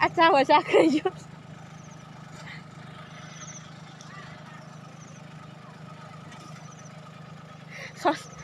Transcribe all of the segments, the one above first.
hasta WhatsApp con ellos. Hasta.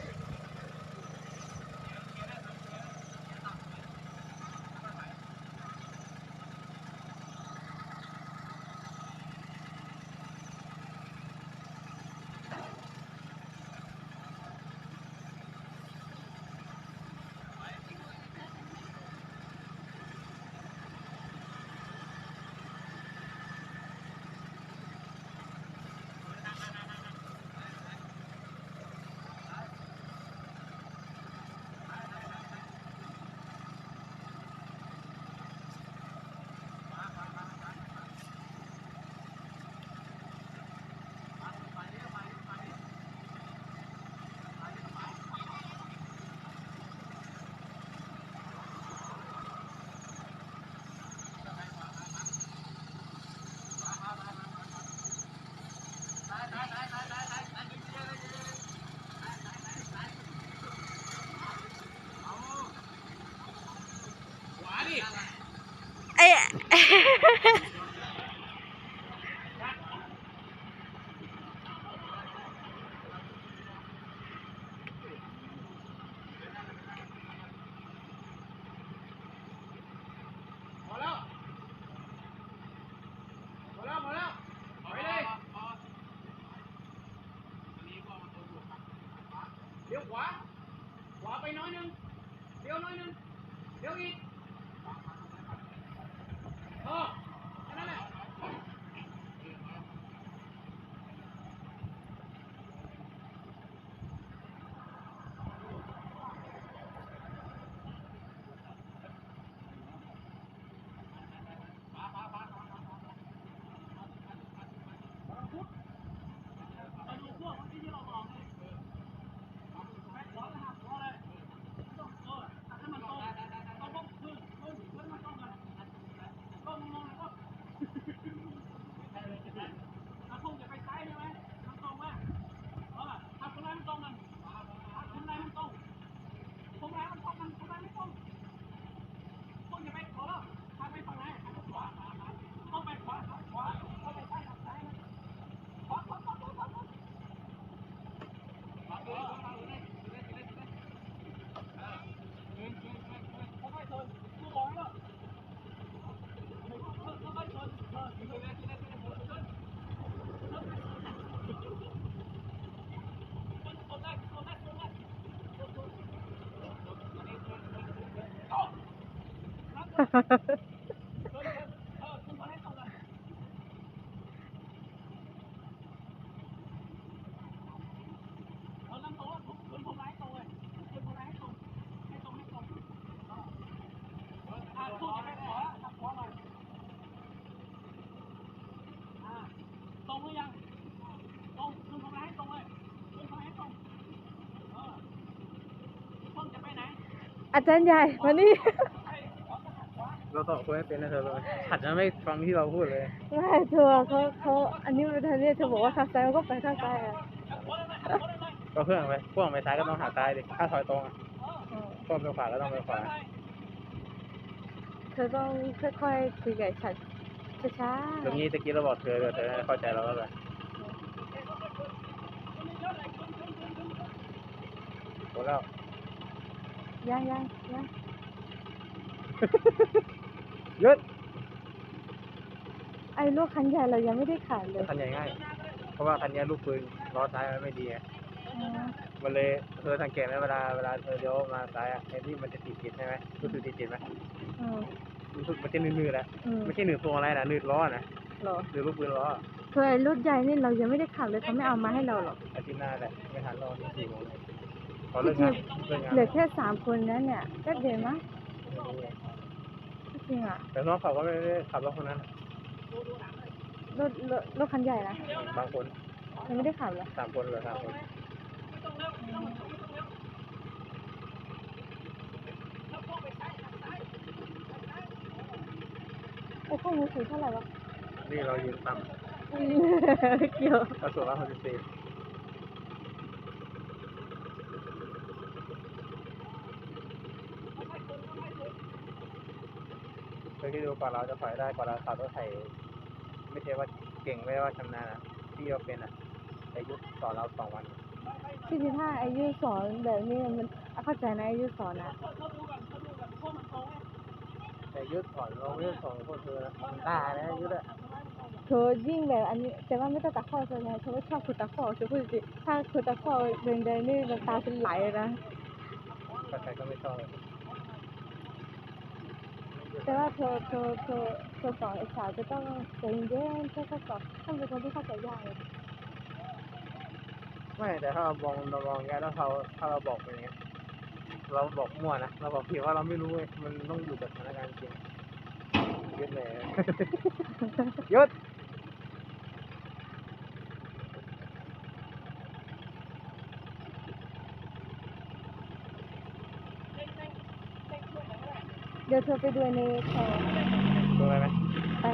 ขวา ขวาไปน้อยหนึงเลี้ยวน้อยหนึงเลี้ยวอีกเออแค่นั้นแหละ อาจารย์ใหญ่มานี่เรา ตอบคนไม่เป็นนะเธอเลยหัดจะไม่ฟังที่เราพูดเลย ไม่เธอเขาเขาอันนี้มันทางนี้เธอบอกว่าข้างซ้ายมันก็ไปข้างซ้ายอะก็เพื่อนไปพวกไปซ้ายก็ต้องหักซ้ายดิถ้าถอยตรงอะอืมพวกไปขวาก็ต้องไปขวา เธอต้องค่อยๆคุยกับฉันช้าตรงนี้ตะกี้เราบอกเธอเดี๋ยวเธอเข้าใจเราแล้วแหละหมดแล้วๆยังยังยังห ยุดไอ้ลูกคันใหญ่เรายังไม่ได้ขายเลยคันใหญ่ง่าย เพราะว่าคันนี้ลูกปืนล้อซ้ายมันไม่ดีไงอืมมันเลยเธอสังเกตไหมเวลาเวลาเธอเลี้ยวมาซ้ายอะไอ้ที่มันจะติดติดๆใช่ไหมรู้สึกติดติดๆไหมอืมรู้สึกมันจะนืดๆนะอืมไม่ใช่หนืดพวงอะไรนะนืดล้อนะเหรอหรือลูกปืนล้อเธอไอ้รุ่นใหญ่นี่เรายังไม่ได้ขับเลยเขาไม่เอามาให้เราหรอกอาทิตย์หน้าแหละไม่ทันรอที่สี่โมงเลยขอเลิกงานเลิกงานเหลือแค่สามคนนั้นเนี่ยแป๊บเดียวมั้ง จริงอะแต่น้องเขาก็ไม่ได้ขับรถคนนั้นรถรถรถคันใหญ่นะบางคนยังไม่ได้ขับเลยสามคนเหรือสามคนไอ้พวกมือถือเท่าไหร่วะนี่เรายืนต่เกี่ยวำกระทรวงละหกสิบสี่ เธออที่ดูกว่าเราจะถอยได้กว่าเราขับรถไถไม่ใช่ว่าเก่งไม่ว่าชำนาญอะที่เราเป็นอะแต่ยุทธสอนเราสองวันที่ที่ถ้าอายุสอนแบบนี้มันเข้าใจนะอายุสอนอะแต่ยุทธสอนเราไม่ได้สอนพวกเธอนะมันตาแล้วยุทธอะเธอยิ่งแบบอันนี้ แต่ว่าไม่ต้องตะข้อใช่ไหมเธอไม่ชอบคุณตะข้อเธอพูดจริงถ้าคุณตะข้อเดินเดินนี่น้ำตาจะไหลเลยนะใครๆก็ไม่ชอบเลย แต่ว่าเธอเธอเธอเธอสอนไอ้สาวจะต้องใจเย็นเธอก็สอนต้องเป็นคนที่เข้าใจยากเลยไม่แต่ถ้าเรามองเรามองแกแล้วเราถ้าเราบอกไปอย่างเงี้ยเราบอกมั่วนะเราบอกผิดว่าเราไม่รู้เว้ยมันต้องอยู่กับสถานการณ์จริงยึดเลยยุด เดี๋ยวเธอไปดูในแชร์ดูอะไรไหมไป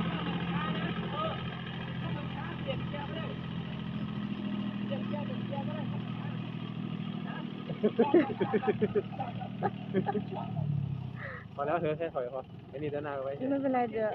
พอแล้วเธอแค่ถอยพอไอ้นี่เดินหน้าไปไว้เฉยไม่เป็นไรเดี๋ยว